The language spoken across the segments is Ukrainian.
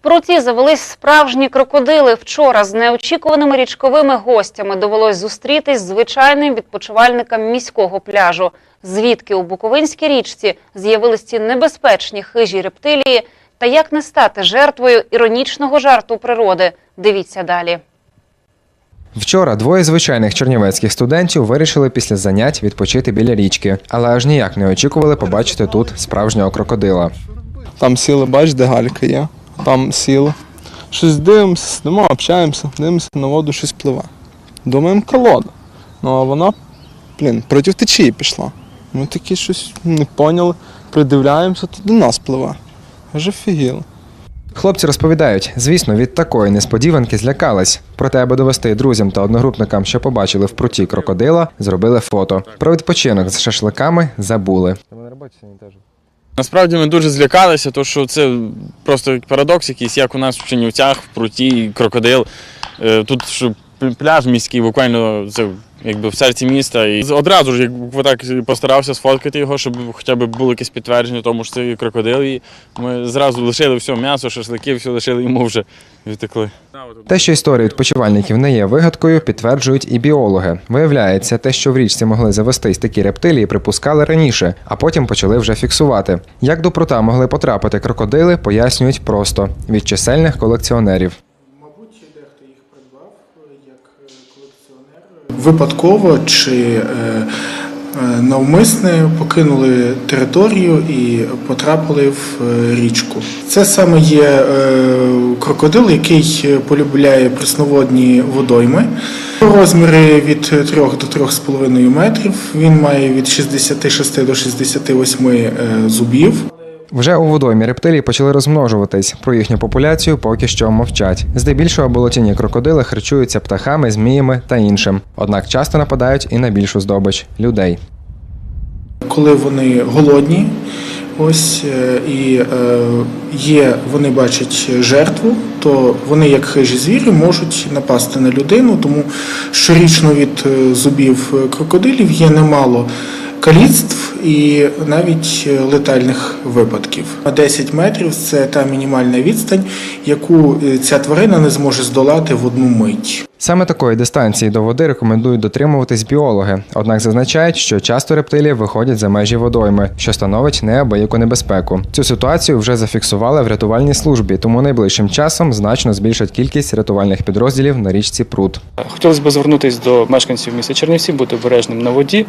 пруті завелись справжні крокодили. Вчора з неочікуваними річковими гостями довелось зустрітись звичайним відпочивальникам міського пляжу. Звідки у Буковинській річці з'явились ці небезпечні хижі рептилії та як не стати жертвою іронічного жарту природи. Дивіться далі. Вчора двоє звичайних чернівецьких студентів вирішили після занять відпочити біля річки, але аж ніяк не очікували побачити тут справжнього крокодила. Там сіли, бач, де галька є. Там сіли. Щось дивимося, сидимо, общаємося, дивимося, на воду щось пливе. Думаємо, колода. Ну а вона, блін, проти течії пішла. Ми такі щось не поняли, придивляємося, то до нас пливе. Аж офігіли. Хлопці розповідають, звісно, від такої несподіванки злякались. Проте, аби довести друзям та одногрупникам, що побачили в пруті крокодила, зробили фото. Про відпочинок з шашликами забули. Насправді ми дуже злякалися, тому що це просто парадокс якийсь, як у нас в Чинівцях, в пруті, крокодил. Е, Тут що пляж міський, буквально це якби в серці міста. І одразу ж як так постарався сфоткати його, щоб хоча б було якесь підтвердження тому, що це крокодил. І ми зразу лишили все м'ясо, шашлики, все лишили йому вже відтекли. Те, що історія відпочивальників не є вигадкою, підтверджують і біологи. Виявляється, те, що в річці могли завестись такі рептилії, припускали раніше, а потім почали вже фіксувати. Як до прута могли потрапити крокодили, пояснюють просто від чисельних колекціонерів. Колекціонер. Випадково чи е, е, навмисне покинули територію і потрапили в е, річку. Це саме є е, крокодил, який полюбляє пресноводні водойми. Розміри від 3 до 3,5 метрів. Він має від 66 до 68 е, зубів. Вже у водоймі рептилії почали розмножуватись. Про їхню популяцію поки що мовчать. Здебільшого болотяні крокодили харчуються птахами, зміями та іншим. Однак часто нападають і на більшу здобич людей. коли вони голодні, ось е, і е, є, вони бачать жертву, то вони, як хижі звірі, можуть напасти на людину, тому щорічно від е, зубів крокодилів є немало каліцтв і навіть е, летальних випадків. А 10 метрів це та мінімальна відстань, яку е, ця тварина не зможе здолати в одну мить. Саме такої дистанції до води рекомендують дотримуватись біологи, однак зазначають, що часто рептилії виходять за межі водойми, що становить неабияку небезпеку. Цю ситуацію вже зафіксували в рятувальній службі, тому найближчим часом значно збільшать кількість рятувальних підрозділів на річці Прут. Хотілося б звернутися до мешканців міста Чернівці, бути обережним на воді.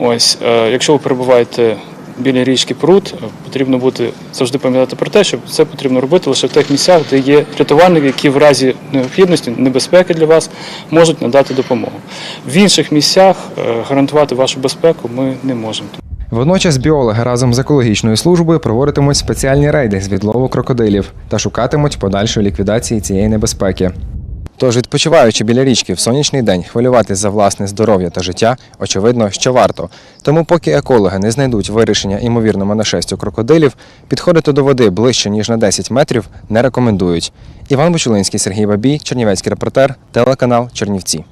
Ось, е, якщо ви перебуваєте біля річки Прут, е, потрібно бути завжди пам'ятати про те, що це потрібно робити лише в тих місцях, де є рятувальники, які в разі необхідності, небезпеки для вас можуть надати допомогу. В інших місцях е, гарантувати вашу безпеку ми не можемо. Водночас біологи разом з екологічною службою проводитимуть спеціальні рейди з відлову крокодилів та шукатимуть подальшої ліквідації цієї небезпеки. Тож, відпочиваючи біля річки в сонячний день, хвилюватись за власне здоров'я та життя, очевидно, що варто. Тому, поки екологи не знайдуть вирішення імовірному нашестю крокодилів, підходити до води ближче ніж на 10 метрів не рекомендують. Іван Бучулинський, Сергій Бабій, Чернівецький репортер, телеканал Чернівці.